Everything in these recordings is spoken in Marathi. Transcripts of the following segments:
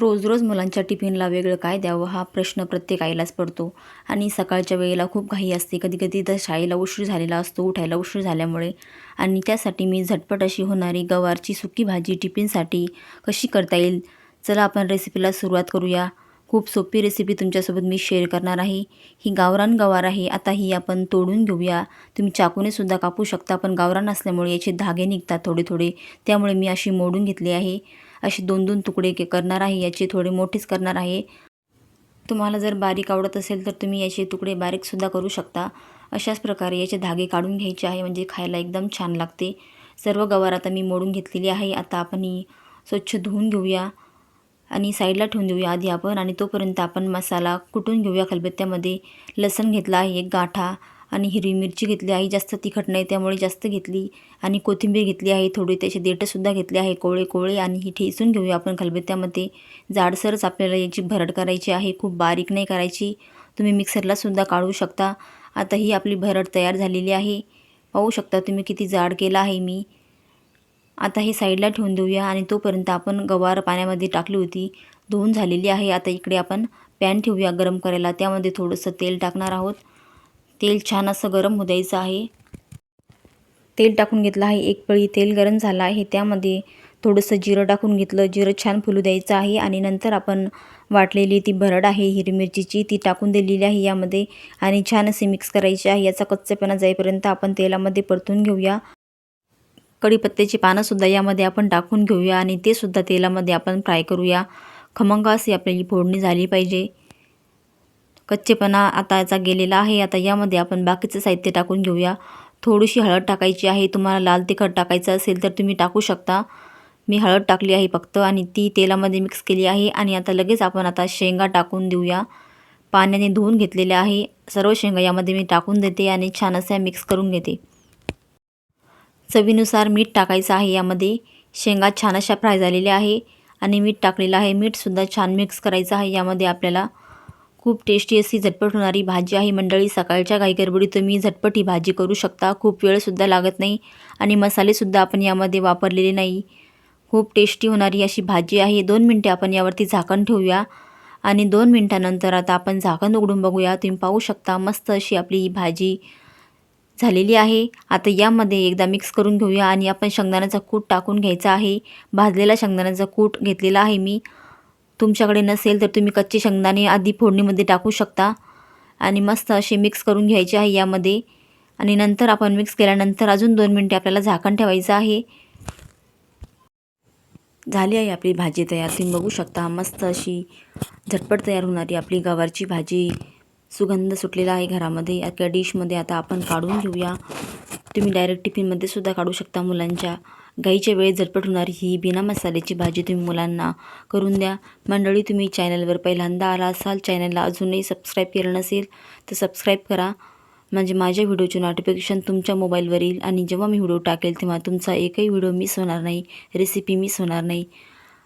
रोज रोज मुलांच्या टिफिनला वेगळं काय द्यावं हा प्रश्न प्रत्येक आईलाच पडतो. आणि सकाळच्या वेळेला खूप घाई असते. कधी कधी तर शाळेला उशीर झालेला असतो उठायला उशीर झाल्यामुळे. आणि त्यासाठी मी झटपट अशी होणारी गवारची सुकी भाजी टिफिनसाठी कशी करता येईल? चला आपण रेसिपीला सुरुवात करूया. खूप सोपी रेसिपी तुमच्यासोबत मी शेअर करणार आहे. ही गावरान गवार आहे. आता ही आपण तोडून घेऊया. तुम्ही चाकूने सुद्धा कापू शकता पण गावरान असल्यामुळे याचे धागे निघतात थोडे थोडे त्यामुळे मी अशी मोडून घेतली आहे. असे दोन दोन तुकडे के करणार आहे. याचे थोडे मोठेच करणार आहे. तुम्हाला जर बारीक आवडत असेल तर तुम्ही याचे तुकडे बारीकसुद्धा करू शकता. अशाच प्रकारे याचे धागे काढून घ्यायचे आहे. म्हणजे खायला एकदम छान लागते. सर्व गवार आता मी मोडून घेतलेली आहे. आता आपण ही स्वच्छ धुवून घेऊया आणि साईडला ठेवून देऊया आधी आपण. आणि तोपर्यंत आपण मसाला कुटून घेऊया. खलबत्त्यामध्ये लसण घेतला आहे. एक गाठा. आणि हिरवी मिरची घेतली आहे. जास्त तिखट नाही त्यामुळे जास्त घेतली. आणि कोथिंबीर घेतली आहे थोडी त्याचे देठंसुद्धा घेतले आहे कोवळे कोवळे आणि ही ठेचून घेऊया आपण खलबत्त्यामध्ये. जाडसरच आपल्याला याची भरड करायची आहे. खूप बारीक नाही करायची. तुम्ही मिक्सरलासुद्धा काढू शकता. आता ही आपली भरड तयार झालेली आहे. पाहू शकता तुम्ही किती जाड केला आहे मी. आता हे साईडला ठेवून देऊया आणि तोपर्यंत आपण गवार पाण्यामध्ये टाकली होती. धुवून झालेली आहे. आता इकडे आपण पॅन ठेवूया गरम करायला. त्यामध्ये थोडंसं तेल टाकणार आहोत. तेल छान असं गरम होऊ द्यायचं आहे. तेल टाकून घेतलं आहे. एक पळी तेल गरम झालं आहे. त्यामध्ये थोडंसं जिरं टाकून घेतलं. जिरं छान फुलू द्यायचं आहे. आणि नंतर आपण वाटलेली ती भरड आहे हिरवी मिरचीची ती टाकून दिलेली आहे यामध्ये. आणि छान असे मिक्स करायची आहे. याचा कच्चेपणा जाईपर्यंत आपण तेलामध्ये परतून घेऊया. कढीपत्त्याची पानंसुद्धा यामध्ये आपण टाकून घेऊया. आणि ते सुद्धा तेलामध्ये आपण फ्राय करूया. खमंग अशी आपल्याली फोडणी झाली पाहिजे. कच्चेपणा आता याचा गेलेला आहे. आता यामध्ये आपण बाकीचं साहित्य टाकून घेऊया. थोडीशी हळद टाकायची आहे. तुम्हाला लाल तिखट टाकायचं असेल तर तुम्ही टाकू शकता. मी हळद टाकली आहे फक्त आणि ती तेलामध्ये मिक्स केली आहे. आणि आता लगेच आपण आता शेंगा टाकून देऊया. पाण्याने धुवून घेतलेल्या आहे. सर्व शेंगा यामध्ये मी टाकून देते आणि छान अशा मिक्स करून घेते. चवीनुसार मीठ टाकायचं आहे यामध्ये. शेंगा छान अशा फ्राय झालेल्या आहे. आणि मीठ टाकलेलं आहे. मीठसुद्धा छान मिक्स करायचं आहे यामध्ये आपल्याला. खूप टेस्टी अशी झटपट होणारी भाजी आहे. मंडळी सकाळच्या काही गरबडी तुम्ही झटपट ही भाजी करू शकता. खूप वेळसुद्धा लागत नाही आणि मसालेसुद्धा आपण यामध्ये वापरलेले नाही. खूप टेस्टी होणारी अशी भाजी आहे. दोन मिनटे आपण यावरती झाकण ठेवूया आणि दोन मिनटानंतर आता आपण झाकण उघडून बघूया. तुम्ही पाहू शकता मस्त अशी आपली ही भाजी झालेली आहे. आता यामध्ये एकदा मिक्स करून घेऊया आणि आपण शेंगदाण्याचा कूट टाकून घ्यायचा आहे. भाजलेला शेंगदाण्याचा कूट घेतलेला आहे मी. तुमच्याकडे नसेल तर तुम्ही कच्चे शेंगदाणे आधी फोडणीमध्ये टाकू शकता. आणि मस्त असे मिक्स करून घ्यायचे आहे यामध्ये. आणि नंतर आपण मिक्स केल्यानंतर अजून दोन मिनटे आपल्याला झाकण ठेवायचं आहे. झाली आहे आपली भाजी तयार. तुम्ही बघू शकता मस्त अशी झटपट तयार होणारी आपली गवारची भाजी. सुगंध सुटलेला आहे घरामध्ये. एका डिशमध्ये आता आपण काढून घेऊया. तुम्ही डायरेक्ट टिफिनमध्ये सुद्धा काढू शकता मुलांच्या. गाईच्या वेळेत झटपट होणारी ही बिना मसाल्याची भाजी तुम्ही मुलांना करून द्या. मंडळी तुम्ही चॅनलवर पहिल्यांदा आला असाल चॅनलला अजूनही सबस्क्राईब केलं नसेल तर सबस्क्राईब करा. म्हणजे माझ्या व्हिडिओचे नोटिफिकेशन तुमच्या मोबाईलवर येईल आणि जेव्हा मी व्हिडिओ टाकेल तेव्हा तुमचा एकही व्हिडिओ मिस होणार नाही रेसिपी मिस होणार नाही.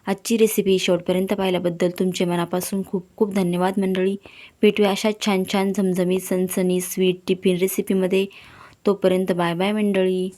आजची रेसिपी शेवटपर्यंत पाहिल्याबद्दल तुमचे मनापासून खूप खूप धन्यवाद मंडळी. भेटूया अशा छान छान झमझमी सनसनी स्वीट टिफिन रेसिपीमध्ये तोपर्यंत बाय बाय मंडळी.